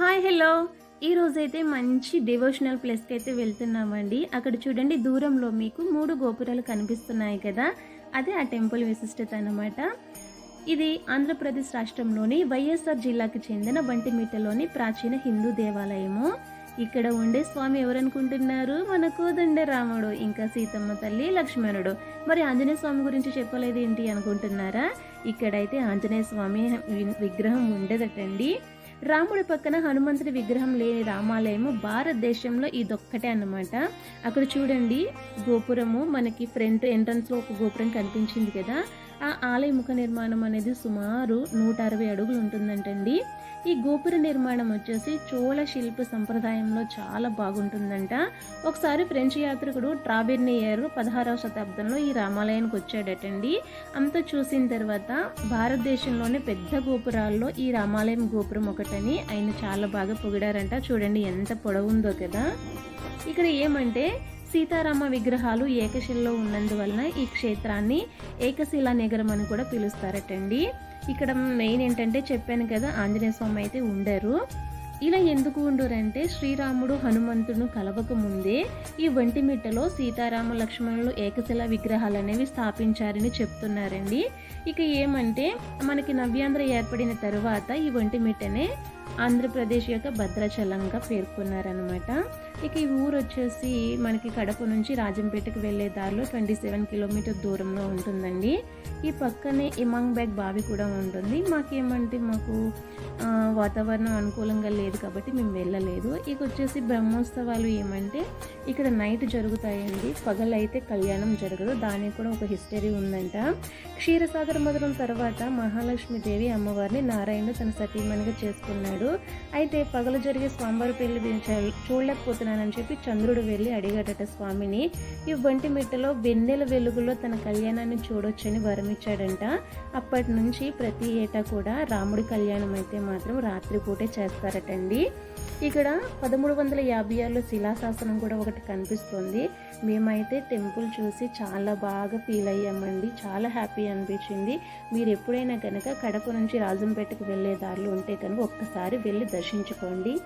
Hi hello. ఈరోజైతే మంచి devotional ప్లేస్కి అయితే వెళ్తున్నామండి. అక్కడ చూడండి దూరంలో మీకు మూడు గోపురాలు కనిపిస్తున్నాయి కదా. అదే ఆ టెంపుల్ విశిష్టత అన్నమాట. ఇది ఆంధ్రప్రదేశ్ రాష్ట్రంలోని వైఎస్ఆర్ జిల్లాకు చెందిన వంటిమిట్టలోని ప్రాచీన హిందూ దేవాలయము. ఇక్కడ ఉండే స్వామి ఎవరనుకుంటున్నారు? మన కోదండ రాముడు ఇంకా సీతమ్మ తల్లి లక్ష్మణుడు. మరి ఆంజనేయ స్వామి గురించి చెప్పలేదు ఏంటి అనుకుంటున్నారా? ఇక్కడైతే ఆంజనేయ స్వామి వి- విగ్రహం ఉండదటండి. రాముడి పక్కన హనుమంతుడి విగ్రహం లేని రామాలయము భారతదేశంలో ఇదొక్కటే అన్నమాట. అక్కడ చూడండి గోపురము మనకి ఫ్రంట్ ఎంట్రన్స్లో ఒక గోపురం కనిపించింది కదా. ఆ ఆలయ ముఖ నిర్మాణం అనేది సుమారు నూట అరవై అడుగులు ఉంటుందంటండి. ఈ గోపుర నిర్మాణం వచ్చేసి చోళ శిల్ప సంప్రదాయంలో చాలా బాగుంటుందంట. ఒకసారి ఫ్రెంచ్ యాత్రికుడు ట్రాబెర్నియర్ పదహారవ శతాబ్దంలో ఈ రామాలయానికి వచ్చాడటండి. అంతా చూసిన తర్వాత భారతదేశంలోనే పెద్ద గోపురాల్లో ఈ రామాలయం గోపురం ఒకటని ఆయన చాలా బాగా పొగిడారంట. చూడండి ఎంత పొడవుందో కదా. ఇక్కడ ఏమంటే సీతారామ విగ్రహాలు ఏకశిలలో ఉన్నందువలన ఈ క్షేత్రాన్ని ఏకశిలా నగరం అని కూడా పిలుస్తారటండి. ఇక్కడ మెయిన్ ఏంటంటే చెప్పాను కదా ఆంజనేయ స్వామి అయితే ఉండరు. ఇలా ఎందుకు ఉండరంటే శ్రీరాముడు హనుమంతుడు కలవక ముందే ఈ వంటిమిట్టలో సీతారామ లక్ష్మణులు ఏకశిల విగ్రహాలు అనేవి స్థాపించారని చెప్తున్నారండి. ఇక ఏమంటే మనకి నవ్యాంధ్ర ఏర్పడిన తరువాత ఈ వంటిమిట్టనే ఆంధ్రప్రదేశ్ యొక్క భద్రాచలంగా పేర్కొన్నారనమాట ఇక ఈ ఊరు వచ్చేసి మనకి కడప నుంచి రాజంపేటకు వెళ్ళే దారిలో ట్వంటీ సెవెన్ కిలోమీటర్ దూరంలో ఉంటుందండి. ఈ పక్కనే ఇమాంగ్ బ్యాగ్ బావి కూడా ఉంటుంది. మాకేమంటే మాకు వాతావరణం అనుకూలంగా లేదు కాబట్టి మేము వెళ్ళలేదు. ఇక వచ్చేసి బ్రహ్మోత్సవాలు ఏమంటే ఇక్కడ నైట్ జరుగుతాయండి. పగలైతే కళ్యాణం జరగదు. దానికి కూడా ఒక హిస్టరీ ఉందంట. క్షీరసాగర మధురం తర్వాత మహాలక్ష్మీదేవి అమ్మవారిని నారాయణుడు తన సతీమణిగా చేసుకున్నాడు. అయితే పగలు జరిగే స్వామివారి పెళ్ళి నేను చూడలేకపోతున్నానని చెప్పి చంద్రుడు వెళ్ళి అడిగాడట స్వామిని. ఈ వంటి మిట్టలో వెన్నెల వెలుగులో తన కళ్యాణాన్ని చూడొచ్చని వరమిచ్చాడంట. అప్పటి నుంచి ప్రతి ఏటా కూడా రాముడి కళ్యాణం అయితే మాత్రం రాత్రిపూటే చేస్తారటండి. ఇక్కడ పదమూడు వందల యాభై ఆరులో శిలాశాసనం కూడా ఒకటి కనిపిస్తుంది. మేమైతే టెంపుల్ చూసి చాలా బాగా ఫీల్ అయ్యామండి. చాలా హ్యాపీ అనిపించింది. మీరు ఎప్పుడైనా కనుక కడప నుంచి రాజంపేటకు వెళ్ళే దారిలో ఉంటే కనుక ఒక్కసారి వెళ్ళి దర్శించుకోండి.